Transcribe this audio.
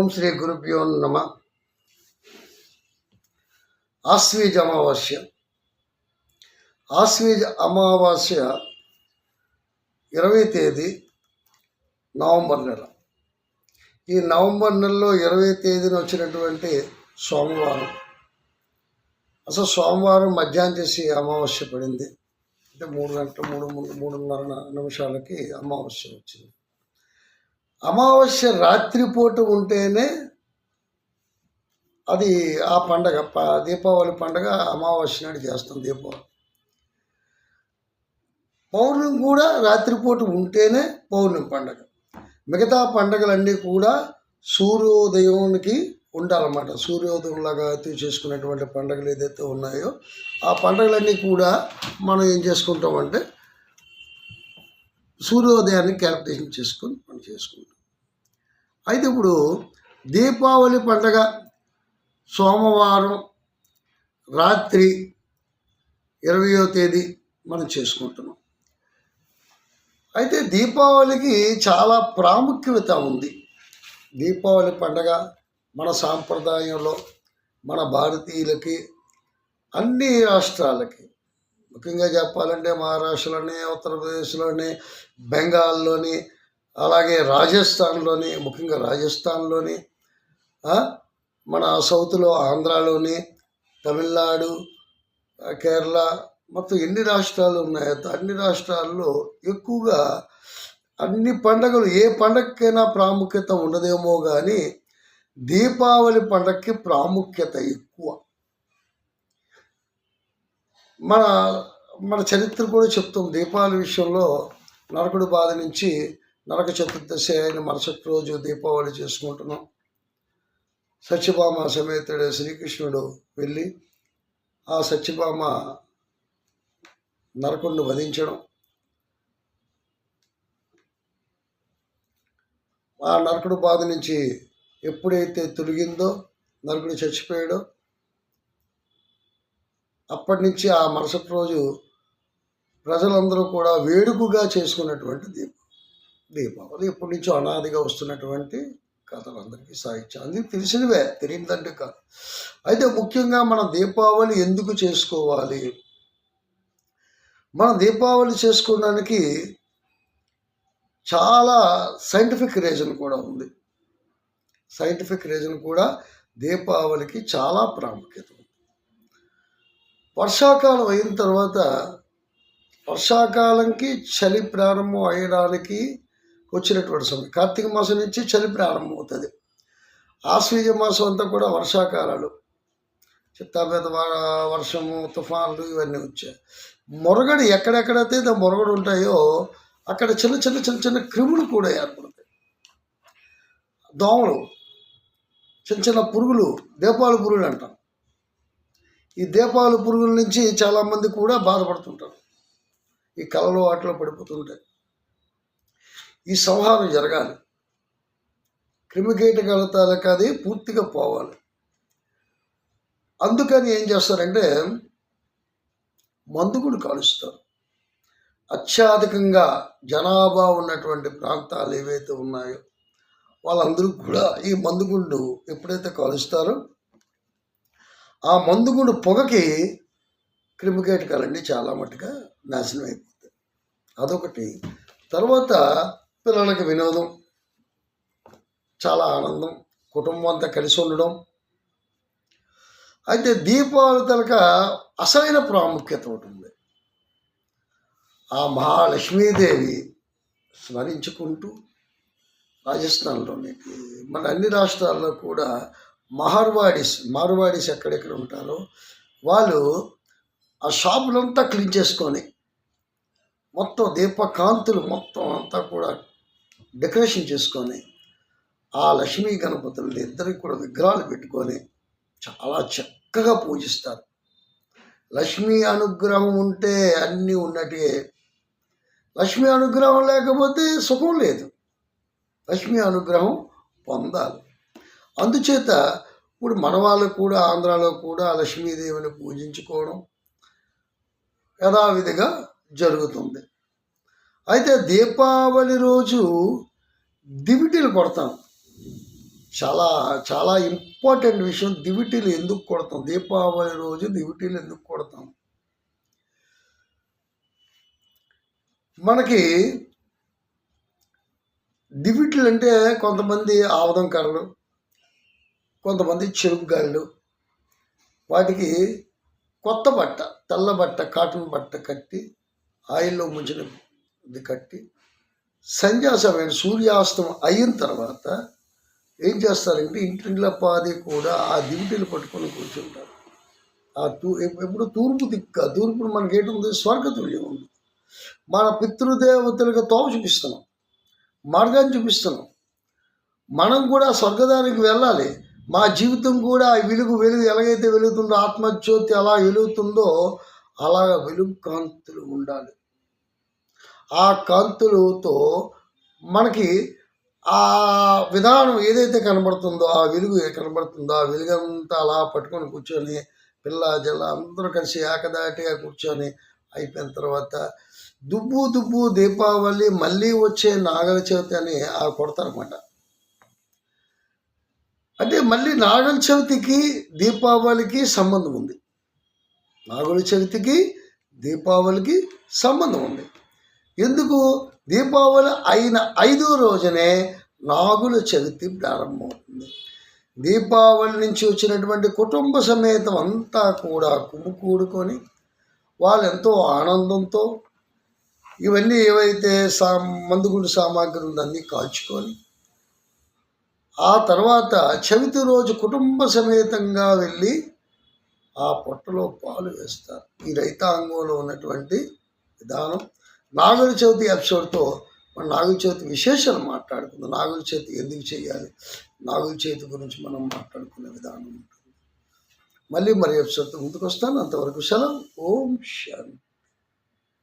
ఓం శ్రీ గురుభ్యో నమ. ఆశ్వీజ అమావాస్య. ఆశ్వీజ అమావాస్య ఇరవై తేదీ నవంబర్ నెల. ఈ నవంబర్ నెలలో ఇరవై తేదీన వచ్చినటువంటి సోమవారం. అసలు సోమవారం మధ్యాహ్నం చేసి అమావాస్య పడింది. అంటే మూడు గంటల మూడు మూడు మూడున్నర నిమిషాలకి అమావాస్య వచ్చింది. అమావాస్య రాత్రిపూట ఉంటేనే అది ఆ పండగ దీపావళి పండగ అమావాస్య నాడు చేస్తాం దీపావళి. పౌర్ణమి కూడా రాత్రిపూట ఉంటేనే పౌర్ణమి పండగ. మిగతా పండగలన్నీ కూడా సూర్యోదయానికి ఉండాలన్నమాట. సూర్యోదయంలాగా చేసుకునేటువంటి పండుగలు ఏదైతే ఉన్నాయో ఆ పండుగలన్నీ కూడా మనం ఏం చేసుకుంటామంటే సూర్యోదయాన్ని క్యాలిక్యులేషన్ చేసుకొని మనం చేసుకుంటాం. అయితే ఇప్పుడు దీపావళి పండగ సోమవారం రాత్రి ఇరవయో తేదీ మనం చేసుకుంటున్నాం. అయితే దీపావళికి చాలా ప్రాముఖ్యత ఉంది. దీపావళి పండగ మన సాంప్రదాయంలో మన భారతీయులకి అన్ని రాష్ట్రాలకి. ముఖ్యంగా చెప్పాలంటే మహారాష్ట్రలోని ఉత్తరప్రదేశ్లోని బెంగాల్లోని అలాగే రాజస్థాన్లోని ముఖ్యంగా రాజస్థాన్లోని మన సౌత్లో ఆంధ్రాలోని తమిళనాడు కేరళ మొత్తం ఎన్ని రాష్ట్రాలు ఉన్నాయో అన్ని రాష్ట్రాల్లో ఎక్కువగా అన్ని పండగలు ఏ పండగకైనా ప్రాముఖ్యత ఉండదేమో కానీ దీపావళి పండగకి ప్రాముఖ్యత ఎక్కువ. మన మన చరిత్ర కూడా చెప్తాం దీపావళి విషయంలో నరకుడు బాధ నుంచి నరక చతుర్దశి అయిన మరుసటి రోజు దీపావళి చేసుకుంటున్నాం. సత్యభామ సమేతుడు శ్రీకృష్ణుడు వెళ్ళి ఆ సత్యభామ నరకుడిని వధించడం. ఆ నరకుడు బాధ నుంచి ఎప్పుడైతే తొలగిందో నరకుడు చచ్చిపోయాడో అప్పటి నుంచి ఆ మరుసటి రోజు ప్రజలందరూ కూడా వేడుకగా చేసుకున్నటువంటి దీపం. దీపావళి ఎప్పటి నుంచో అనాదిగా వస్తున్నటువంటి కథలు అందరికీ సాహిత్యం. అందుకు తెలిసినవే తెలియదంటే కాదు. అయితే ముఖ్యంగా మన దీపావళి ఎందుకు చేసుకోవాలి? మన దీపావళి చేసుకోవడానికి చాలా సైంటిఫిక్ రీజన్ కూడా ఉంది. సైంటిఫిక్ రీజన్ కూడా దీపావళికి చాలా ప్రాముఖ్యత ఉంది. వర్షాకాలం అయిన తర్వాత వర్షాకాలంకి చలి ప్రారంభం అయ్యడానికి వచ్చినటువంటి సమయం. కార్తీక మాసం నుంచి చలి ప్రారంభం అవుతుంది ఆశ్వీజ మాసం అంతా కూడా వర్షాకాలాలు. చిత్తాపేద వర్షము తుఫాన్లు ఇవన్నీ వచ్చాయి. మొరగడు ఎక్కడెక్కడైతే దా మొరగడు ఉంటాయో అక్కడ చిన్న చిన్న చిన్న చిన్న క్రిములు కూడా ఏర్పడతాయి. దోమలు చిన్న చిన్న పురుగులు దీపాలు పురుగులు అంటాం. ఈ దీపాలు పురుగుల నుంచి చాలామంది కూడా బాధపడుతుంటారు. ఈ కళలో వాటిలో పడిపోతుంటాయి. ఈ సంహారం జరగాలి. క్రిమికీటకాల తాలూకా అది పూర్తిగా పోవాలి. అందుకని ఏం చేస్తారంటే మందుగుడు కాలుస్తారు. అత్యధికంగా జనాభా ఉన్నటువంటి ప్రాంతాలు ఏవైతే ఉన్నాయో వాళ్ళందరూ కూడా ఈ మందుగుండు ఎప్పుడైతే కాలుస్తారో ఆ మందుగుండు పొగకి క్రిమికీటకాలన్నీ చాలా మట్టుగా నాశనం అయిపోతాయి. అదొకటి. తర్వాత పిల్లలకి వినోదం చాలా ఆనందం కుటుంబం అంతా కలిసి ఉండడం. అయితే దీపావళి తలక అసలైన ప్రాముఖ్యత ఉంటుంది ఆ మహాలక్ష్మీదేవి స్మరించుకుంటూ రాజస్థాన్లోని మన అన్ని రాష్ట్రాల్లో కూడా మహార్వాడీస్ మార్వాడీస్ ఎక్కడెక్కడ ఉంటారో వాళ్ళు ఆ షాపులంతా క్లీన్ చేసుకొని మొత్తం దీపకాంతులు మొత్తం అంతా కూడా డెకరేషన్ చేసుకొని ఆ లక్ష్మీ గణపతులని ఇద్దరికి కూడా విగ్రహాలు పెట్టుకొని చాలా చక్కగా పూజిస్తారు. లక్ష్మీ అనుగ్రహం ఉంటే అన్నీ ఉన్నట్టే. లక్ష్మీ అనుగ్రహం లేకపోతే సుఖం లేదు. లక్ష్మీ అనుగ్రహం పొందాలి. అందుచేత ఇప్పుడు మన వాళ్ళు కూడా ఆంధ్రాలో కూడా లక్ష్మీదేవిని పూజించుకోవడం యథావిధిగా జరుగుతుంది. అయితే దీపావళి రోజు దివిటీలు కొడతాం. చాలా చాలా ఇంపార్టెంట్ విషయం దివిటీలు ఎందుకు కొడతాం? దీపావళి రోజు దివిటీలు ఎందుకు కొడతాం? మనకి దివిటీలు అంటే కొంతమంది ఆముదం కర్రలు కొంతమంది చెరుకుగాళ్ళు వాటికి కొత్త బట్ట తెల్ల బట్ట కాటన్ బట్ట కట్టి ఆయిల్లో ముంచిన ఇది కట్టి సంధ్యా సమయం సూర్యాస్తం అయిన తర్వాత ఏం చేస్తారంటే ఇంటింట్లో పాది కూడా ఆ దివిటీలు పట్టుకొని కూర్చుంటారు. ఆ తూ ఎప్పుడు తూర్పు దిక్క తూర్పును మనకి ఏంటుంది స్వర్గతుల్యం ఉంది. మన పితృదేవతలకు తోవ చూపిస్తున్నాం మార్గాన్ని చూపిస్తున్నాం. మనం కూడా స్వర్గదానికి వెళ్ళాలి. మా జీవితం కూడా వెలుగు వెలుగు ఎలాగైతే వెలుగుతుందో ఆత్మజ్యోతి ఎలా వెలుగుతుందో అలాగ వెలుగు కాంతులు ఉండాలి. ఆ కాంతులతో మనకి ఆ విధానం ఏదైతే కనబడుతుందో ఆ వెలుగు ఏ కనబడుతుందో ఆ వెలుగంతా అలా పట్టుకొని కూర్చొని పిల్ల జల్ల అందరూ కలిసి ఏకదాటిగా కూర్చొని అయిపోయిన తర్వాత దుబ్బు దుబ్బు దీపావళి మళ్ళీ వచ్చే నాగల చవితి అని ఆ కొడతారనమాట అంటే మళ్ళీ నాగల చవితికి దీపావళికి సంబంధం ఉంది. నాగుల చవితికి దీపావళికి సంబంధం ఉంది. ఎందుకు? దీపావళి అయిన ఐదో రోజునే నాగుల చవితి ప్రారంభమవుతుంది. దీపావళి నుంచి వచ్చినటువంటి కుటుంబ సమేతం అంతా కూడా కుమ్ముకూడుకొని వాళ్ళు ఎంతో ఆనందంతో ఇవన్నీ ఏవైతే సా మందుగుండు సామాగ్రి అన్నీ కాల్చుకొని ఆ తర్వాత చవితి రోజు కుటుంబ సమేతంగా వెళ్ళి ఆ పొట్టలో పాలు వేస్తారు. ఈ రైతాంగంలో ఉన్నటువంటి విధానం నాగుల చవితి ఎపిసోడ్తో మన నాగుల చవితి విశేషాలు మాట్లాడుకుందాం. నాగుల చవితి ఎందుకు చేయాలి? నాగుల చవితి గురించి మనం మాట్లాడుకునే విధానం ఉంటుంది. మళ్ళీ మరి ఎపిసోడ్తో ముందుకు వస్తాను అంతవరకు సెలవు. ఓం శాంతి.